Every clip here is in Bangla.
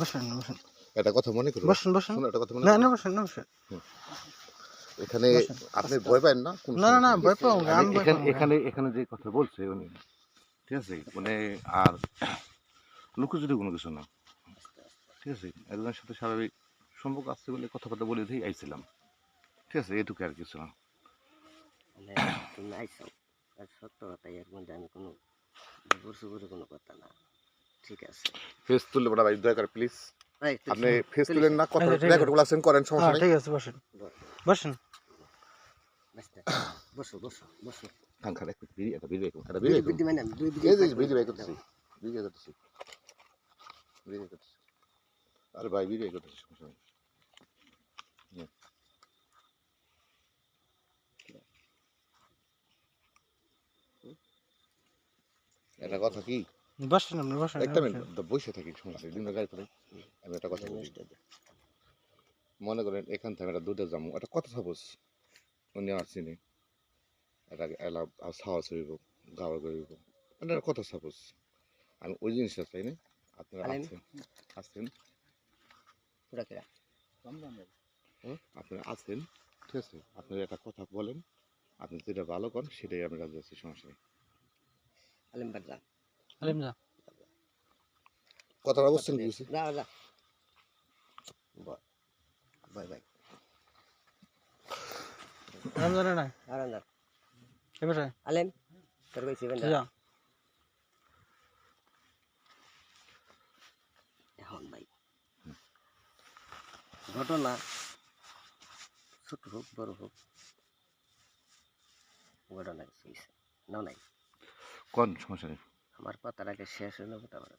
বসেন বসেন। একটা কথা মনে করুন বসেন বসেন। একটা কথা মনে না না বসেন না বসেন। এখানে আপনি ভয় পান না? কোনো না না না সমস্যা নেই। ভয় পাও না, আমি ভয় এখানে এখানে এখানে যে কথা বলছে উনি ঠিক আছে? মানে আর লুকোচুরি কোনো কিছু না। ঠিক আছে? একজনের সাথে স্বাভাবিক সম্পর্ক আছে বলে কথাবার্তা বলে দিয়েই আইছিলাম। ঠিক আছে? এটুকু আর কিছু না। মানে তুমি আইসো আর সত্য কথা এর মধ্যে আমি কোনো বুঝু বুঝু কোনো কথা না। ঠিক আছে। ফেস তুললে বড় ভাই দয়া করে প্লিজ আপনি শোন, ফেস তুলেন না। কথা রেকর্ডগুলো আছেন করেন সমস্যা নেই। ঠিক আছে বসেন। বসেন। বসো বসো বসো। খান খান একটু বিড়ি একটা বিড়ি একটা একটা বিড়ি বিড়ি বিড়ি মানে দুই বিড়ি এই যে বিড়ি বাই বিড়ি বাই বিড়ি বাই আরে ভাই বিড়ি সমস্যা নেই। একটা কথা কি? বসেন আপনি বসেন একটা মিনিট বসে থাকি সমস্যা দিন গাড়ি করে আমি একটা কথা বলি। মনে করেন এখান থেকে একটা দুধে যাব একটা কথা সাপোজ উনি আসছেনি একটা এলা সাহস হইব গাওয়া করিব মানে একটা কথা সাপোজ আমি ওই জিনিসটা চাই না আপনারা আলেম। আছেন আছেন। আপনারা আছেন ঠিক আছে? আপনারা একটা কথা বলেন আপনি যেটা ভালো করেন সেটাই আমি রাজি আছি সমস্যা নেই। আলিম যা। আলিম যা কথাটা বুঝছেন কি যা। বয়, বয়, বয়। রমজানে নাই আর আন্দার। এবার আলিম, তোর কইছি বেন্দা। যা এখন ভাই ঘটনা ছোট হোক বড় হোক ঘটনা কিছু। নাও নাই কোন সমস্যা নেই। আমার কথাটাকে শেষ হইল তারপরে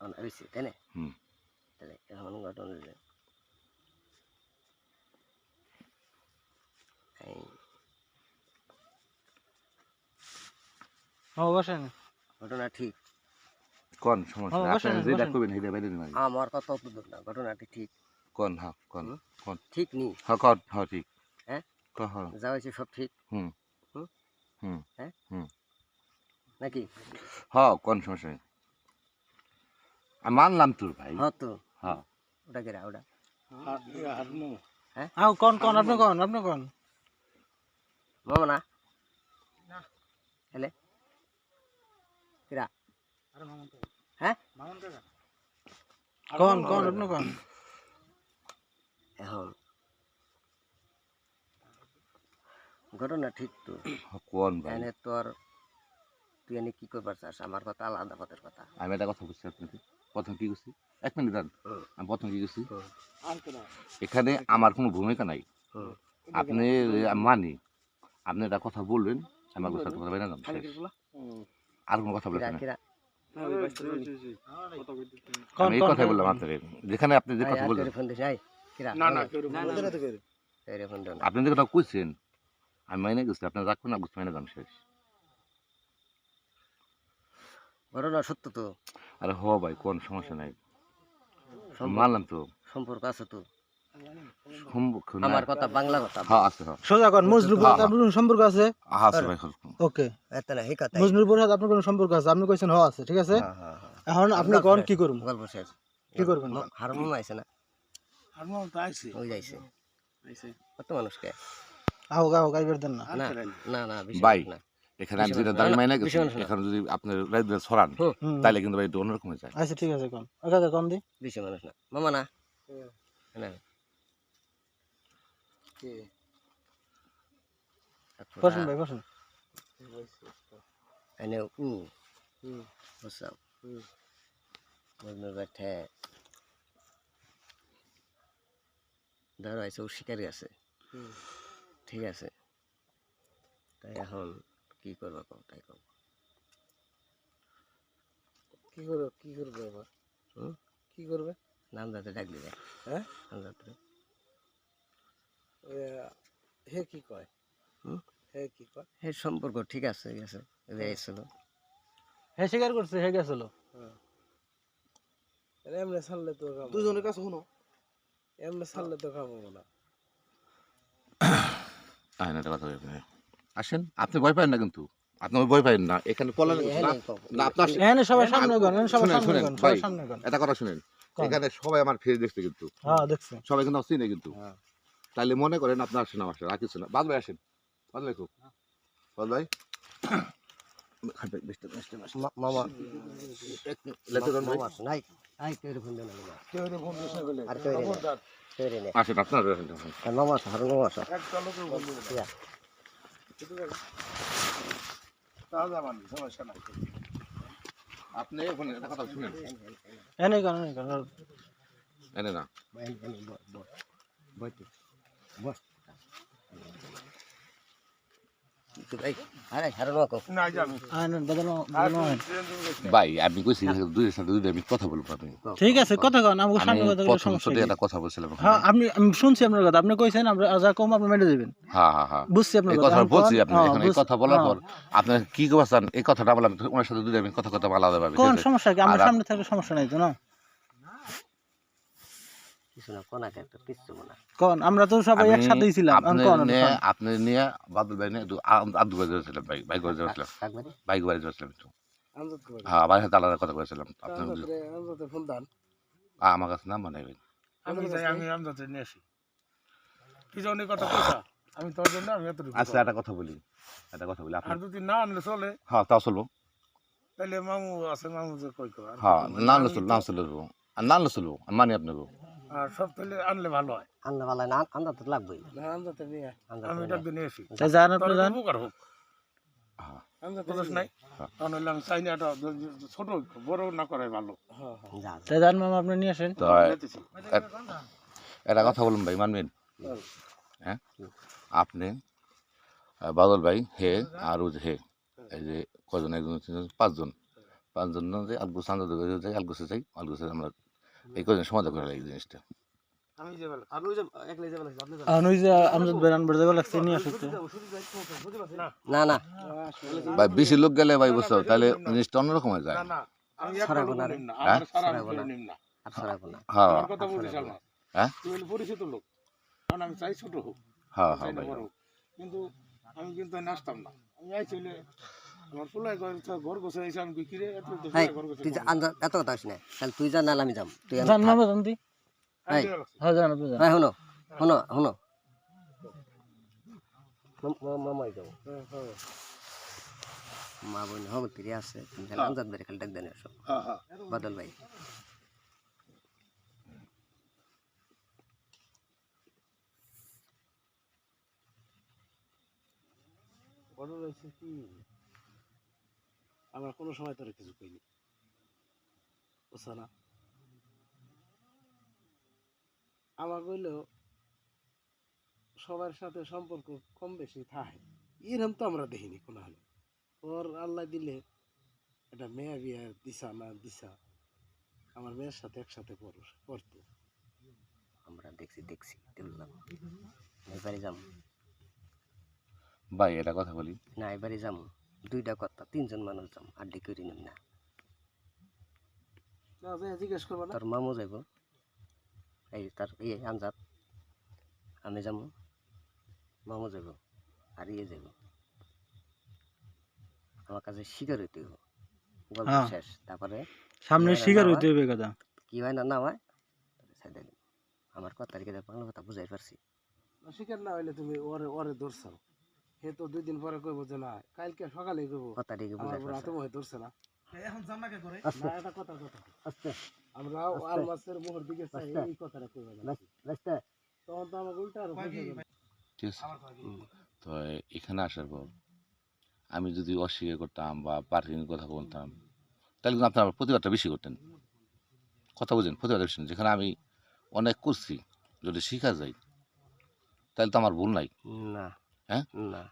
এখন হয়েছে তাই না? হুম। তাহলে এখন ঘটনা ঠিক। কোন সমস্যা হ্যাঁ, নেই বসেন, আপনি যেটা বসেন। সেটা বাইরে দিন আমার কথা অত না ঘটনাটি ঠিক। কোন হ্যাঁ কোন হুম? ঠিক নি। হ্যাঁ কন হ্যাঁ ঠিক। হ্যাঁ? হ্যাঁ। যা হয়েছে সব ঠিক। হুম। হুম? হুম। হ্যাঁ? হুম। নাকি? হ্যাঁ কোন সমস্যা আমি মানলাম তোর ভাই। হ্যাঁ তো। হ্যাঁ ওটা কেরা ওটা? কোন কোন আপনি কোন আপনি কোন? মামা না। হেলে কিরা? হ্যাঁ? কোন কোন আপনি কোন? এখন। ঘটনা ঠিক তো। হ্যাঁ, কোন ভাই? তো আর তুই এনে কি করবার চাস? আমার কথা আলাদা কথার কথা। আমি একটা কথা বুঝছি আপনাকে। প্রথম কি করছি এক মিনিট দাঁড়ান। আমি প্রথম কি করছি এখানে আমার কোনো ভূমিকা নাই। আপনি মানি আপনি একটা কথা বলবেন আমি আপনার সাথে কথা বাইরে যাম আর কোনো কথা বলবেন না। আমি এই কথাই বললাম আপনাকে যেখানে আপনি যে কথা বললেন। না না না আপনি যে কথা কইছেন আমি মাইনে গেছি আপনার রাখবেন না বুঝতে মাইনে যাম শেষ। ঘটনা সত্য তো? আরে হ ভাই কোন সমস্যা নাই। মানলাম তো। সম্পর্ক আছে তো? না আমার কথা বাংলা কথা। হ্যাঁ আছে হ্যাঁ। সোজা কোন মজনুর আপনার কোনো সম্পর্ক আছে? আছে ভাই ওকে। এত না হে কথা মজনুর সাথে আপনার কোনো সম্পর্ক আছে? আপনি কইছেন আছে ঠিক আছে? হ্যাঁ হ্যাঁ হ্যাঁ। এখন আপনি কোন কি করুন গল্প শেষ। কি করবেন? হারমোন আইছে না? ওই যাইছে কত মানুষকে? আও গাও গাইবার দেন না। না না না ভাই, না। এখানে আমি যেটা দাবি না, মাইনে গেছি। এখানে যদি আপনার রাইত দিয়ে ছড়ান। হুম। কিন্তু ভাই একটু অন্যরকম হয়ে যায়। আচ্ছা ঠিক আছে ওকে কোন দি। বেশি মানুষ না। মামা না। না ভাই বসেন। এনে উ বুঝছাম মজনুর ব্যাঠে ধরো আইসে ও শিকারি আছে। ঠিক আছে। তাই এখন কি করব কও তাই কও কি করবে কি করবে এবার? হুম? কি করবে? নাম যাতে ডাক দিবে। হ্যাঁ? নাম এ, হে কি কয়? হুম? হে কি কয়? এই সম্পর্ক ঠিক আছে গেছে এসেছিল হে স্বীকার করছে হে গেছিল। আরে এমনি ছাড়লে তো খাব দুজনের কাছে শুনো। এমনি ছাড়লে তো খাব না। একটা কথা বলি আপনি। আসেন। আপনি ভয় পান না কিন্তু। আপনি ভয় পাইন না। এখানে পলান না না আপনার এখানে সবাই সামনে গন সবাই শুনেন, সামনে শুনেন, গন সবাই সামনে গন এটা কথা শুনেন। এখানে সবাই আমার ফেস দেখছে কিন্তু। হ্যাঁ দেখছি। সবাই কিন্তু চিনে কিন্তু। হ্যাঁ। তাইলে মনে করেন আপনার আসেন আমার সাথে আর কিছু না। বাদ ভাই আসেন। বাদ ভাই খুব। বাদ ভাই। আসেন আপনার আসেন। আর মামা আছে হারুন মামা আছে আপনি ওখানে কথা শুনেন। এনে গন এনে না। আরে হারুন মামা কও। আইন বদলো বদলো ভাই আমি কইছি দুই সাথে দুই আমি কথা বলব আপনি ঠিক আছে কথা কন আমাকে সামনে কথা প্রথম সাথে কি? একটা কথা বলছিলাম হ্যাঁ আপনি শুনছি আপনার কথা। আপনি কইছেন আমরা যা কম আপনি মেনে দেবেন। হ্যাঁ হ্যাঁ হ্যাঁ। বুঝছি আপনার কথা। বলছি আপনি হ্যাঁ, এখন এই কথা বলার হ্যাঁ। পর আপনি কি এই কথাটা বললাম ওনার সাথে দুই আমি কথা কথা আলাদা ভাবে কোন সমস্যা কি? আমরা সামনে থাকলে সমস্যা নাই তো না? কিছু না কোনাকে একটা পিচ্ছু কোনা কোন? আমরা তো সবাই আমি একসাথেই ছিলাম। আপনি নিয়ে আপনি নিয়ে বাদল ভাই নিয়ে আব্দুল ভাই যাচ্ছিলাম ভাই বাইক যাচ্ছিলাম। বাইক বাড়ি? যাচ্ছিলাম একটু। হ্যাঁ বাড়ির সাথে আলাদা কথা বলেছিলাম আপনি আমজাদ আমজাদ ফোন দান আমার কাছে নাম বানাইবেন আমি যাই আমি আমদাতে নিয়ে আসি। তুই যখন এই কথা আমি তোর জন্য আমি এতটুকু আচ্ছা একটা কথা বলি একটা কথা বলি আর যদি না আনলে চলে? হ্যাঁ চলবো। তাহলে মামু আছে মামু যে কই কই আর হ্যাঁ কি না আমি আনলে চলবো না চলবো না আনলে চলবো আমি আপনাকে। আর সব তাহলে আনলে ভালো হয়। আন্না বালা না আন্দা তো লাগবেই। না আমজাদ নিয়ে আমি এটা নিয়ে আসি তাই যান। আপনি হোক। হ্যাঁ আমজাদ নাই। কারণ হইলে আমি চাই না এটা ছোট বড় না করাই ভালো। হ্যাঁ হ্যাঁ। তাই মামা আপনি নিয়ে আসেন। একটা কথা বলুন ভাই মানবেন। হ্যাঁ? আপনি বাদল ভাই হে আর হে এই যে কজন একজন পাঁচজন। পাঁচজন না যে আলগুস আন্দাজ যাই আলগুসে যাই আলগুসে আমরা এই কজন সমাধান করে লাগি জিনিসটা। আমি যে বলে আর ওই যে একলাই যাবে লাগছে আপনি আর ওই যে আমজাদ বেরান বের যাবে লাগছে নিয়ে আসতে না। না ভাই বেশি লোক গেলে ভাই বুঝছ তাহলে জিনিসটা অন্যরকম হয়ে যায়। হ্যাঁ? হ্যাঁ হ্যাঁ? হ্যাঁ? হ্যাঁ। কিন্তু আমি কিন্তু নাচতাম না। আমি এত কথা না। তাহলে তুই যা নাহলে আমি যাম। তুই। হ্যাঁ হ্যাঁ শুনো শুনো শুনো। মামাই যাব। মা বোন হবে ফিরে আসছে। খালি আমজাদ বেড়ে খালি ডাক দেন হ্যাঁ হ্যাঁ। বাদল ভাই। বড় রয়েছে কি? আমরা কোনো সময় তোর কিছু কইনি। বুঝছ না আমার কইলেও সবার সাথে সম্পর্ক কম বেশি থাকে। এরকম তো আমরা দেখিনি কোনো হালে ওর আল্লাহ দিলে একটা মেয়ে বিয়ে দিশা না দিশা আমার মেয়ের সাথে একসাথে পড়ো পড়তো। আমরা দেখছি দেখছি দেখলাম। এবারে যাম ভাই এটা কথা বলি। না এবারে যাম দুইটা কথা তিনজন মানুষ যাম আড্ডি করি নিম না। জিজ্ঞেস করব তোর মামু যাইব? এই তার ইয়ে আনজাত আমি যাম। মামু যাইব আর ইয়ে যাইব। আমার কাছে শিকার হইতে হইব। গল্প হ্যাঁ। শেষ তারপরে সামনে শিকার হইতে হবে কথা। কি হয় না না হয়? আমার কথা আর কি বাংলা কথা বুঝাই পারছি। স্বীকার না হইলে তুমি ওরে ওরে ধরছো হে তো দুই দিন পরে কইবো যে না কালকে সকালে কইবো। কথা আমার বুঝাই বড় পারছি হাতে মহে ধরছে না। আস্তে না এটা কথা কথা। আস্তে আমরা আলমাসের মোহর দিকে চাই এই কথাটা কইবো না। তখন তো আমাকে উল্টা আর বুঝে। ঠিক আছে। তো এখানে আসার পর আমি যদি অস্বীকার করতাম বা পার্কিং কথা বলতাম তাহলে কিন্তু আপনার প্রতিবাদটা বেশি করতেন। কথা বুঝেন প্রতিবাদ বেশি যেখানে আমি অনেক করছি যদি শিখা যায় তাহলে তো আমার ভুল নাই। না। হ্যাঁ? না।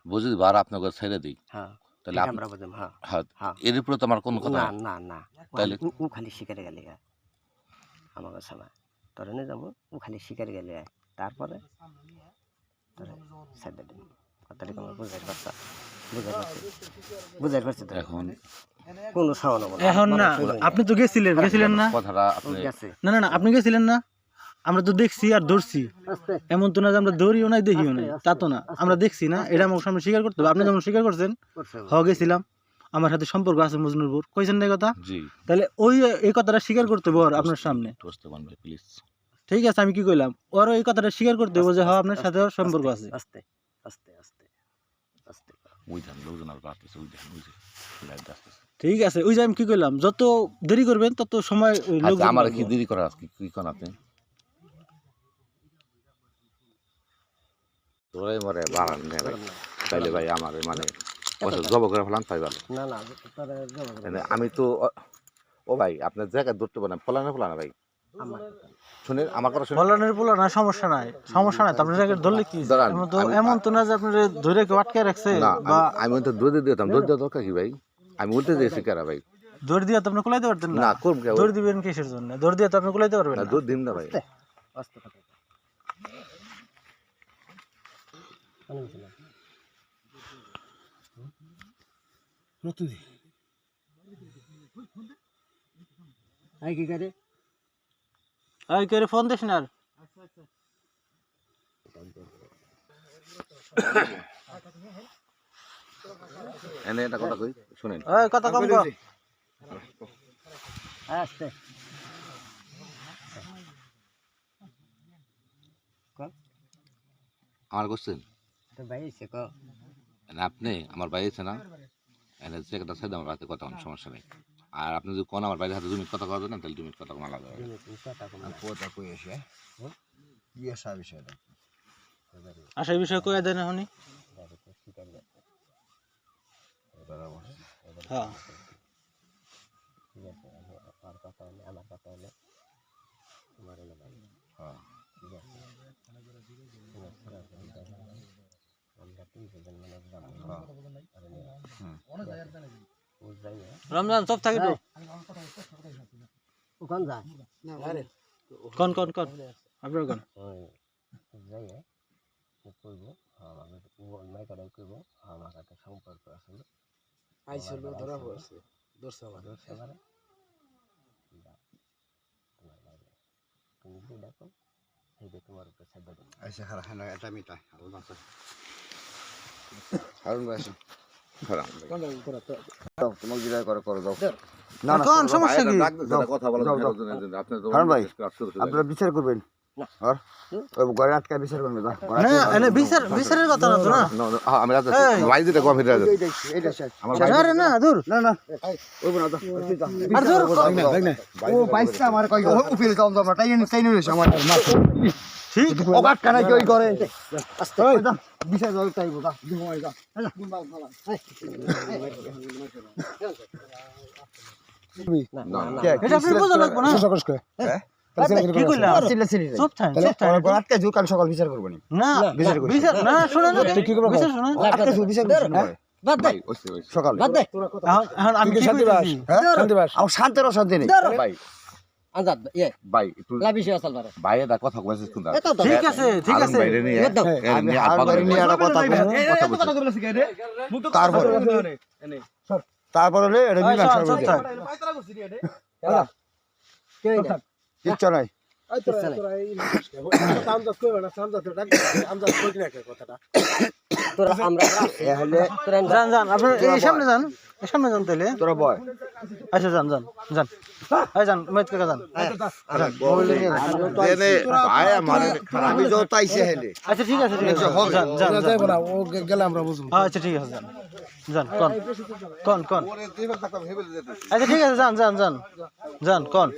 বার আপনাকে ছেড়ে দিই হ্যাঁ তাহলে হ্যাঁ। এর উপরে তো কোনো কথা না না না। ও ও খালি শিকারে গেলে আমার কাছে না তোর এনে যাব ও খালি শিকারে গেলে। তারপরে তোরে দিন কথাটা তোমার বুঝাই পারছা বুঝাই পারছি? বুঝাই পারছি এখন কোনো সাওয়ান এখন না আপনি তো গেছিলেন গেছিলেন না? কথাটা আপনি না না না আপনি গেছিলেন না? আমরা তো দেখছি আর ধরছি। এমন তো না যে আমরা ধরিও নাই দেখিও নাই। তা তো না। আমরা দেখছি না। এটা আমার সামনে স্বীকার করতে হবে। আপনি যেমন স্বীকার করছেন হ গেছিলাম। আমার সাথে সম্পর্ক আছে মজনুরপুর। কইছেন না কথা? তাহলে ওই এই কথাটা স্বীকার করতে হবে আপনার সামনে। ঠিক আছে আমি কি কইলাম? ওরও এই কথাটা স্বীকার করতে হবে যে হ আপনার সাথে সম্পর্ক আছে। আস্তে আস্তে আস্তে আস্তে। ওই ধান লোকজন আর আসতেছে ওই ধান ওই যে ঠিক আছে ওই যে আমি কি কইলাম যত দেরি করবেন তত সময় ওই আচ্ছা আমার কি দেরি করার আজকে কি কোন আপনি? তোরাই মরে বাড়ান নে ভাই তাইলে ভাই আমার মানে জব করে তাই ভালো। না না মানে আমি তো ও- ভাই আপনার ধরতে পারেন ফলানা ফলানা ভাই। শুনে আমার কথা শুনে পোলা না সমস্যা নাই সমস্যা নাই। আপনার ধরলে কি? এমন তো আমি- এমন তো না যে আপনার ধরে কেউ আটকে রাখছে বা আমি- তো দৌড়ে দিতাম। দৌড় দেওয়া দরকার কি ভাই? আমি উল্টে দিয়েছি কেরা ভাই? দৌড় দিয়ে তো আপনি কুলাইতে পারতেন না। দৌড় দিবেন কিসের জন্য? দৌড় দিয়ে তো আপনি কুলাইতে পারবেন না না। দৌড় দিন না ভাই। ছিলাম আই কি করে? এই করে? ফোন দিস না আর। এনে একটা কথা কই? শুনেন। এই কথা কম কর আস্তে। আমার কোশ্চেন আপনি আমার বাড়ি আছে না একটা সাইড আমার বাড়িতে কথা কোনো সমস্যা নেই। আর আপনি যদি কোন আমার বাড়ির হাতে জমি কথা কথা না তাহলে জমির কথা কোনো আলাদা হবে তুমি তুমি কথা কম আচ্ছা এই বিষয়ে কয়ে দেন এখনই। হ্যাঁ। ঠিক আছে আমার কথা হলে আমার কথা হলে তোমার হলে ভাই। হ্যাঁ। ঠিক আছে। রমজান, সব থাকি তো? ওখান যায় আরে কোন কোন কোন? আপনার কোন? ওই যাই করব আমাকে ও অন্যায় করাই করব আমার একটা সম্পর্ক আছে আইছিল ধরা পড়ছে ধরছে আমার সেবারে তোমার বাইরে তুমি দেখো সেই যে তোমার উপরে ছাড় দেবে হারুন ভাই আসেন। তোমাকে যেটা করে করো দাও কোন সমস্যা কি কথা বলার। জন্য আপনি তো হারুন ভাই, আপনারা বিচার করবেন না না না ah, আমার কই করে ঘুমাই সকাল বিচার করবনি না। বিচার বিচার না শুনেন বিচার শুনেন বিচার বাদ দে ভাই ওইসে ওইসে সকাল বাদ দে। এখন এখন আমি কি কইতেছি হ্যাঁ? আমার শান্তির অশান্তি নেই। ভাই আজাদ ইয়ে ভাই একটু লাবিশে আসল পারে ভাই এটা কথা কইছিস কিন্তু এত তো ঠিক আছে ঠিক হারুন আছে ভাইরে নিয়ে দাও। এর আমি নিয়ে হার আপাতত বাড়ি নিয়ে একটা কথা বলব কথা বলছি। তারপরে এটা এটা কিচ্ছু নাই তোরা তোরা এই আমজাদ কইবে না আমজাদ ডাক আমজাদ কই না কথাটা। তোরা আমরা এ হলে তোরা যান যান আপনি এই সামনে যান সামনে যান তাইলে তোরা বয়। আচ্ছা যান যান যান। এই যান মেত কাকা যান। ভাই আমার আমি যত আইছে হেলে। আচ্ছা ঠিক আছে ঠিক আছে। যান যান যাইব না ও গেলে আমরা বুঝুম আচ্ছা ঠিক আছে যান। যান কোন। কোন কোন। আচ্ছা ঠিক আছে যান যান যান। যান কোন।